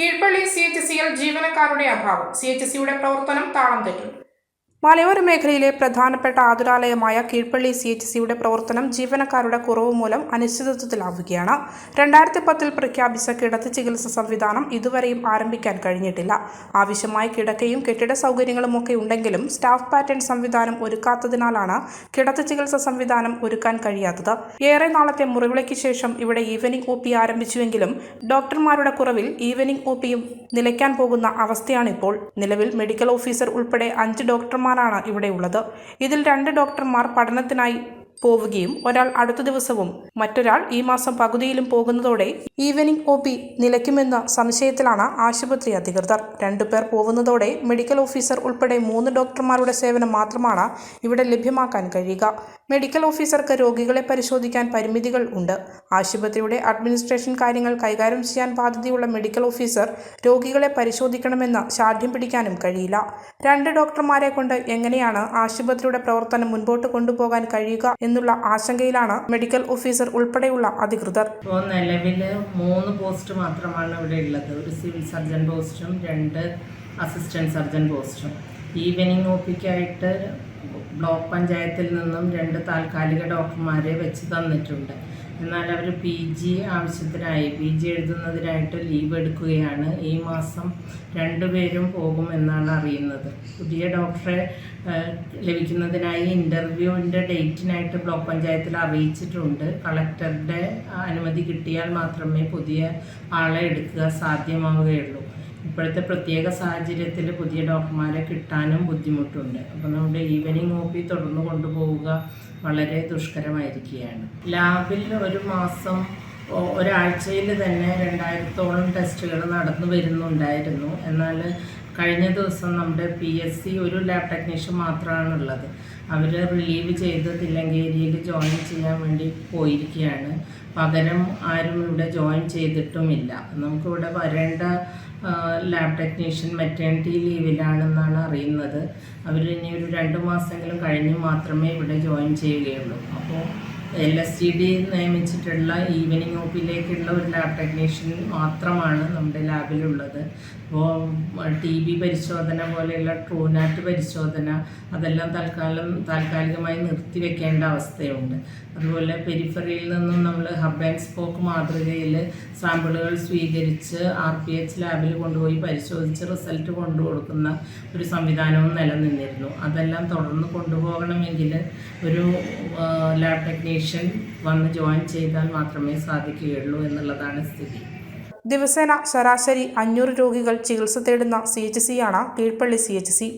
Keezhpally C H C L ജീവനക്കാരുടെ അഭാവം. C H സിയുടെ പ്രവർത്തനം താളം തെറ്റും. മലയോര മേഖലയിലെ പ്രധാനപ്പെട്ട ആതുരാലയമായ കീഴ്പള്ളി സി എച്ച് സിയുടെ പ്രവർത്തനം ജീവനക്കാരുടെ കുറവ് മൂലം അനിശ്ചിതത്വത്തിലാവുകയാണ്. രണ്ടായിരത്തി പത്തിൽ പ്രഖ്യാപിച്ച കിടത്തി ചികിത്സ സംവിധാനം ഇതുവരെയും ആരംഭിക്കാൻ കഴിഞ്ഞിട്ടില്ല. ആവശ്യമായ കിടക്കയും കെട്ടിട സൗകര്യങ്ങളും ഒക്കെ ഉണ്ടെങ്കിലും സ്റ്റാഫ് പാറ്റേൺ സംവിധാനം ഒരുക്കാത്തതിനാലാണ് കിടത്തി ചികിത്സ സംവിധാനം ഒരുക്കാൻ കഴിയാത്തത്. ഏറെ നാളത്തെ മുറിവിളിക്ക് ശേഷം ഇവിടെ ഈവനിംഗ് ഒ പി ആരംഭിച്ചുവെങ്കിലും ഡോക്ടർമാരുടെ കുറവിൽ ഈവനിംഗ് ഒ പിയും നിലയ്ക്കാൻ പോകുന്ന അവസ്ഥയാണിപ്പോൾ. നിലവിൽ മെഡിക്കൽ ഓഫീസർ ഉൾപ്പെടെ അഞ്ച് ഡോക്ടർമാരാണ് ഇവിടെയുള്ളത്. ഇതിൽ രണ്ട് ഡോക്ടർമാർ പഠനത്തിനായി പോവുകയും ഒരാൾ അടുത്ത ദിവസവും മറ്റൊരാൾ ഈ മാസം പകുതിയിലും പോകുന്നതോടെ ഈവനിംഗ് ഒ പി നിലയ്ക്കുമെന്ന സംശയത്തിലാണ് ആശുപത്രി അധികൃതർ. രണ്ടുപേർ പോകുന്നതോടെ മെഡിക്കൽ ഓഫീസർ ഉൾപ്പെടെ മൂന്ന് ഡോക്ടർമാരുടെ സേവനം മാത്രമാണ് ഇവിടെ ലഭ്യമാക്കാൻ കഴിയുക. മെഡിക്കൽ ഓഫീസർക്ക് രോഗികളെ പരിശോധിക്കാൻ പരിമിതികൾ ഉണ്ട്. ആശുപത്രിയുടെ അഡ്മിനിസ്ട്രേഷൻ കാര്യങ്ങൾ കൈകാര്യം ചെയ്യാൻ ബാധ്യതയുള്ള മെഡിക്കൽ ഓഫീസർ രോഗികളെ പരിശോധിക്കണമെന്ന് ശാഠ്യം പിടിക്കാനും കഴിയില്ല. രണ്ട് ഡോക്ടർമാരെ കൊണ്ട് എങ്ങനെയാണ് ആശുപത്രിയുടെ പ്രവർത്തനം മുൻപോട്ട് കൊണ്ടുപോകാൻ കഴിയുക എന്നുള്ള ആശങ്കയിലാണ് മെഡിക്കൽ ഓഫീസർ ഉൾപ്പെടെയുള്ള അധികൃതർ. ഇപ്പോൾ നിലവിൽ മൂന്ന് പോസ്റ്റ് മാത്രമാണ് ഇവിടെ ഉള്ളത്. ഒരു സിവിൽ സർജൻ പോസ്റ്റും രണ്ട് അസിസ്റ്റന്റ് സർജൻ പോസ്റ്റും. ഈവനിങ് ഒപ്പിക്കായിട്ട് പിക്കായിട്ട് ബ്ലോക്ക് പഞ്ചായത്തിൽ നിന്നും രണ്ട് താൽക്കാലിക ഡോക്ടർമാരെ വെച്ച് തന്നിട്ടുണ്ട്. എന്നാൽ അവർ പി ജി ആവശ്യത്തിനായി പി ജി എഴുതുന്നതിനായിട്ട് ലീവ് എടുക്കുകയാണ്. ഈ മാസം രണ്ടുപേരും പോകുമെന്നാണ് അറിയുന്നത്. പുതിയ ഡോക്ടറെ ലഭിക്കുന്നതിനായി ഇന്റർവ്യൂവിന്റെ ഡേറ്റിനായിട്ട് ബ്ലോക്ക് പഞ്ചായത്തിൽ അറിയിച്ചിട്ടുണ്ട്. കളക്ടറുടെ അനുമതി കിട്ടിയാൽ മാത്രമേ പുതിയ ആളെ എടുക്കുക സാധ്യമാവുകയുള്ളൂ. ഇപ്പോഴത്തെ പ്രത്യേക സാഹചര്യത്തിൽ പുതിയ ഡോക്ടർമാരെ കിട്ടാനും ബുദ്ധിമുട്ടുണ്ട്. അപ്പോൾ നമ്മുടെ ഈവനിങ് ഒ പി തുടർന്ന് കൊണ്ടുപോവുക വളരെ ദുഷ്കരമായിരിക്കുകയാണ്. ലാബിൽ ഒരു മാസം ഒരാഴ്ചയിൽ തന്നെ രണ്ടായിരത്തോളം ടെസ്റ്റുകൾ നടന്നു വരുന്നുണ്ടായിരുന്നു എന്നാൽ കഴിഞ്ഞ ദിവസം നമ്മുടെ പി എസ് സി ഒരു ലാബ് ടെക്നീഷ്യൻ മാത്രമാണ് ഉള്ളത് അവർ റിലീവ് ചെയ്ത് തില്ലങ്കേരിയിൽ ജോയിൻ ചെയ്യാൻ വേണ്ടി പോയിരിക്കുകയാണ്. പകരം ആരും ഇവിടെ ജോയിൻ ചെയ്തിട്ടുമില്ല. നമുക്കിവിടെ വരേണ്ട ലാബ് ടെക്നീഷ്യൻ മെറ്റേണിറ്റി ലീവിലാണെന്നാണ് അറിയുന്നത്. അവർ ഇനി ഒരു രണ്ട് മാസമെങ്കിലും കഴിഞ്ഞ് മാത്രമേ ഇവിടെ ജോയിൻ ചെയ്യുകയുള്ളൂ. അപ്പോൾ എൽ എസ് ജി ഡി നിയമിച്ചിട്ടുള്ള ഈവനിങ് ഒ പിയിലേക്കുള്ള ഒരു ലാബ് ടെക്നീഷ്യൻ മാത്രമാണ് നമ്മുടെ ലാബിലുള്ളത് അപ്പോൾ ടി ബി പരിശോധന പോലെയുള്ള ട്രൂനാറ്റ് പരിശോധന അതെല്ലാം തൽക്കാലം താൽക്കാലികമായി നിർത്തിവെക്കേണ്ട അവസ്ഥയുണ്ട്. അതുപോലെ പെരിഫറിയിൽ നിന്നും നമ്മൾ ഹബ് ആൻഡ് സ്പോക്ക് മാതൃകയിൽ സാമ്പിളുകൾ സ്വീകരിച്ച് ആർ പി എച്ച് ലാബിൽ കൊണ്ടുപോയി പരിശോധിച്ച് റിസൾട്ട് കൊണ്ടു കൊടുക്കുന്ന ഒരു സംവിധാനവും നിലനിന്നിരുന്നു. അതെല്ലാം തുടർന്ന് കൊണ്ടുപോകണമെങ്കിൽ ഒരു ലാബ് ടെക്നീഷ്യൻ വന്ന് ജോയിൻ ചെയ്താൽ മാത്രമേ സാധിക്കുകയുള്ളൂ എന്നുള്ളതാണ് സ്ഥിതി. ദിവസേന ശരാശരി അഞ്ഞൂറ് രോഗികൾ ചികിത്സ തേടുന്ന C H സിയാണ് Keezhpally C H C.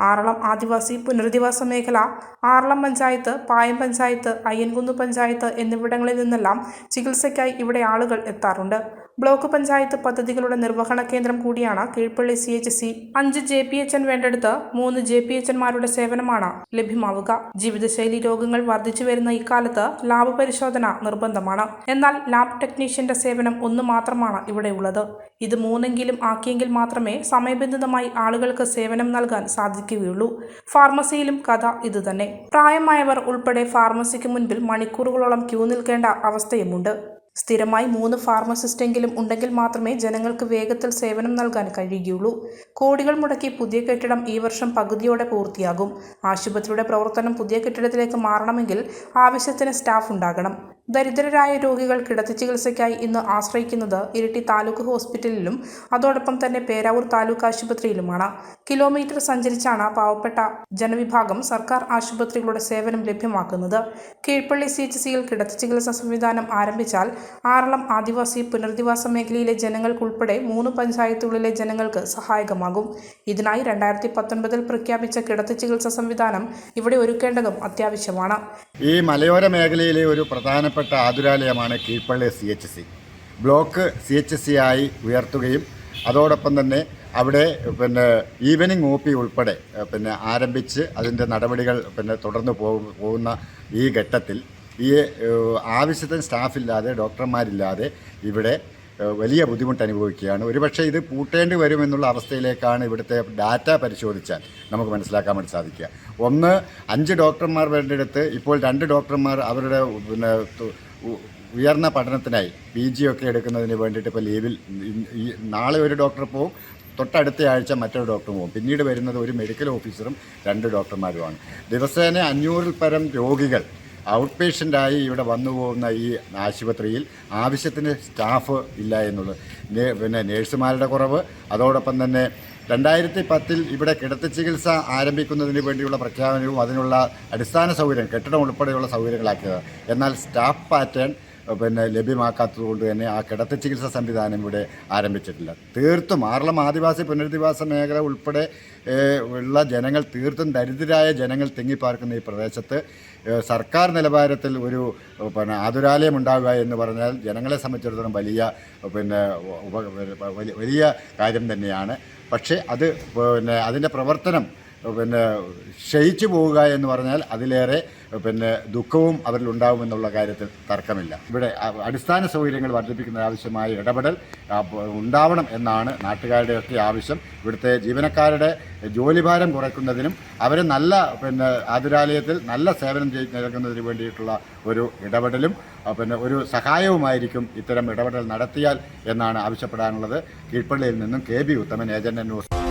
Aralam ആദിവാസി പുനരധിവാസ മേഖല ആറളം പഞ്ചായത്ത് പായം പഞ്ചായത്ത് അയ്യൻകുന്ന് പഞ്ചായത്ത് എന്നിവിടങ്ങളിൽ നിന്നെല്ലാം ചികിത്സയ്ക്കായി ഇവിടെ ആളുകൾ എത്താറുണ്ട്. ബ്ലോക്ക് പഞ്ചായത്ത് പദ്ധതികളുടെ നിർവഹണ കേന്ദ്രം കൂടിയാണ് കീഴ്പള്ളി സി എച്ച് സി അഞ്ച് ജെ പി എച്ച് എൻ വേണ്ടെടുത്ത് മൂന്ന് ജെ പി എച്ച് എൻമാരുടെ സേവനമാണ് ലഭ്യമാവുക. ജീവിതശൈലി രോഗങ്ങൾ വർദ്ധിച്ചു വരുന്ന ഇക്കാലത്ത് ലാബ് പരിശോധന നിർബന്ധമാണ്. എന്നാൽ ലാബ് ടെക്നീഷ്യന്റെ സേവനം ഒന്ന് മാത്രമാണ് ഇവിടെ ഉള്ളത്. ഇത് മൂന്നെങ്കിലും ആക്കിയെങ്കിൽ മാത്രമേ സമയബന്ധിതമായി ആളുകൾക്ക് സേവനം നൽകാൻ സാധിക്കുകയുള്ളൂ. ഫാർമസിയിലും കഥ ഇതുതന്നെ. പ്രായമായവർ ഉൾപ്പെടെ ഫാർമസിക്ക് മുൻപിൽ മണിക്കൂറുകളോളം ക്യൂ നിൽക്കേണ്ട അവസ്ഥയുമുണ്ട്. സ്ഥിരമായി മൂന്ന് ഫാർമസിസ്റ്റെങ്കിലും ഉണ്ടെങ്കിൽ മാത്രമേ ജനങ്ങൾക്ക് വേഗത്തിൽ സേവനം നൽകാൻ കഴിയുകയുള്ളൂ. കോടികൾ മുടക്കി പുതിയ കെട്ടിടം ഈ വർഷം പകുതിയോടെ പൂർത്തിയാകും. ആശുപത്രിയുടെ പ്രവർത്തനം പുതിയ കെട്ടിടത്തിലേക്ക് മാറണമെങ്കിൽ ആവശ്യത്തിന് സ്റ്റാഫ് ഉണ്ടാകണം. ദരിദ്രരായ രോഗികൾ കിടത്തി ചികിത്സയ്ക്കായി ഇന്ന് ആശ്രയിക്കുന്നത് ഇരിട്ടി താലൂക്ക് ഹോസ്പിറ്റലിലും അതോടൊപ്പം തന്നെ പേരാവൂർ താലൂക്ക് ആശുപത്രിയിലുമാണ്. കിലോമീറ്റർ സഞ്ചരിച്ചാണ് പാവപ്പെട്ട ജനവിഭാഗം സർക്കാർ ആശുപത്രികളുടെ സേവനം ലഭ്യമാക്കുന്നത്. കീഴ്പള്ളി സി എച്ച് സിയിൽ കിടത്തി ചികിത്സാ സംവിധാനം ആരംഭിച്ചാൽ ആറളം ആദിവാസി പുനരധിവാസ മേഖലയിലെ ജനങ്ങൾക്കുൾപ്പെടെ മൂന്ന് പഞ്ചായത്തുകളിലെ ജനങ്ങൾക്ക് സഹായകമാകും. ഇതിനായി രണ്ടായിരത്തി പത്തൊൻപതിൽ പ്രഖ്യാപിച്ച കിടത്തി ചികിത്സാ സംവിധാനം ഇവിടെ ഒരുക്കേണ്ടതും അത്യാവശ്യമാണ്. ഈ മലയോര മേഖലയിലെ ഒരു പ്രധാനപ്പെട്ട ആതുരാലയമാണ് Keezhpally C H C block C H C ആയി ഉയർത്തുകയും അതോടൊപ്പം തന്നെ അവിടെ പിന്നെ ഈവനിങ് ഒ പി ഉൾപ്പെടെ പിന്നെ ആരംഭിച്ച് അതിന്റെ നടപടികൾ പിന്നെ തുടർന്ന് പോകുന്ന ഈ ഘട്ടത്തിൽ ഈ ആവശ്യത്തിന് സ്റ്റാഫില്ലാതെ ഡോക്ടർമാരില്ലാതെ ഇവിടെ വലിയ ബുദ്ധിമുട്ട് അനുഭവിക്കുകയാണ് ഒരുപക്ഷെ ഇത് പൂട്ടേണ്ടി വരുമെന്നുള്ള അവസ്ഥയിലേക്കാണ് ഇവിടുത്തെ ഡാറ്റ പരിശോധിച്ചാൽ നമുക്ക് മനസ്സിലാക്കാൻ വേണ്ടി സാധിക്കുക. ഒന്ന് അഞ്ച് ഡോക്ടർമാർ അടുത്ത് ഇപ്പോൾ രണ്ട് ഡോക്ടർമാർ അവരുടെ പിന്നെ ഉയർന്ന പഠനത്തിനായി പി ജി ഒക്കെ എടുക്കുന്നതിന് വേണ്ടിയിട്ട് ഇപ്പോൾ ലീവിൽ നാളെ ഒരു ഡോക്ടർ പോവും തൊട്ടടുത്ത ആഴ്ച മറ്റൊരു ഡോക്ടർ പോകും പിന്നീട് വരുന്നത് ഒരു മെഡിക്കൽ ഓഫീസറും രണ്ട് ഡോക്ടർമാരുമാണ്. ദിവസേന അഞ്ഞൂറിൽ പരം രോഗികൾ ഔട്ട് പേഷ്യന്റായി ഇവിടെ വന്നു പോകുന്ന ഈ ആശുപത്രിയിൽ ആവശ്യത്തിന് സ്റ്റാഫ് ഇല്ല എന്നുള്ളത്. പിന്നെ നേഴ്സുമാരുടെ കുറവ് അതോടൊപ്പം തന്നെ രണ്ടായിരത്തി പത്തിൽ ഇവിടെ കിടത്തി ചികിത്സ ആരംഭിക്കുന്നതിന് വേണ്ടിയുള്ള പ്രഖ്യാപനവും അതിനുള്ള അടിസ്ഥാന സൗകര്യം കെട്ടിടം ഉൾപ്പെടെയുള്ള സൗകര്യങ്ങളാക്കിയത് എന്നാൽ സ്റ്റാഫ് പാറ്റേൺ പിന്നെ ലഭ്യമാക്കാത്തത് കൊണ്ട് തന്നെ ആ കിടത്തി ചികിത്സാ സംവിധാനം ഇവിടെ ആരംഭിച്ചിട്ടില്ല. തീർത്തും ആറളം ആദിവാസി പുനരധിവാസ മേഖല ഉൾപ്പെടെ ഉള്ള ജനങ്ങൾ തീർത്തും ദരിദ്രരായ ജനങ്ങൾ തിങ്ങിപ്പാർക്കുന്ന ഈ പ്രദേശത്ത് സർക്കാർ നിലവാരത്തിൽ ഒരു പിന്നെ ആതുരാലയം ഉണ്ടാവുക എന്ന് പറഞ്ഞാൽ ജനങ്ങളെ സംബന്ധിച്ചിടത്തോളം വലിയ പിന്നെ വലിയ കാര്യം തന്നെയാണ്. പക്ഷേ അത് പിന്നെ അതിന്റെ പ്രവർത്തനം പിന്നെ ക്ഷയിച്ചു പോവുക എന്ന് പറഞ്ഞാൽ അതിലേറെ പിന്നെ ദുഃഖവും അവരിൽ ഉണ്ടാകുമെന്നുള്ള കാര്യത്തിൽ തർക്കമില്ല. ഇവിടെ അടിസ്ഥാന സൗകര്യങ്ങൾ വർദ്ധിപ്പിക്കുന്ന ആവശ്യമായ ഇടപെടൽ ഉണ്ടാവണം എന്നാണ് നാട്ടുകാരുടെയൊക്കെ ആവശ്യം. ഇവിടുത്തെ ജീവനക്കാരുടെ ജോലിഭാരം കുറയ്ക്കുന്നതിനും അവരെ നല്ല പിന്നെ ആതുരാലയത്തിൽ നല്ല സേവനം നൽകുന്നതിന് വേണ്ടിയിട്ടുള്ള ഒരു ഇടപെടലും പിന്നെ ഒരു സഹായവുമായിരിക്കും ഇത്തരം ഇടപെടൽ നടത്തിയാൽ എന്നാണ് ആവശ്യപ്പെടാനുള്ളത്. കീഴ്പള്ളിയിൽ നിന്നും K. B. Uthaman agent news.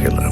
খেলাম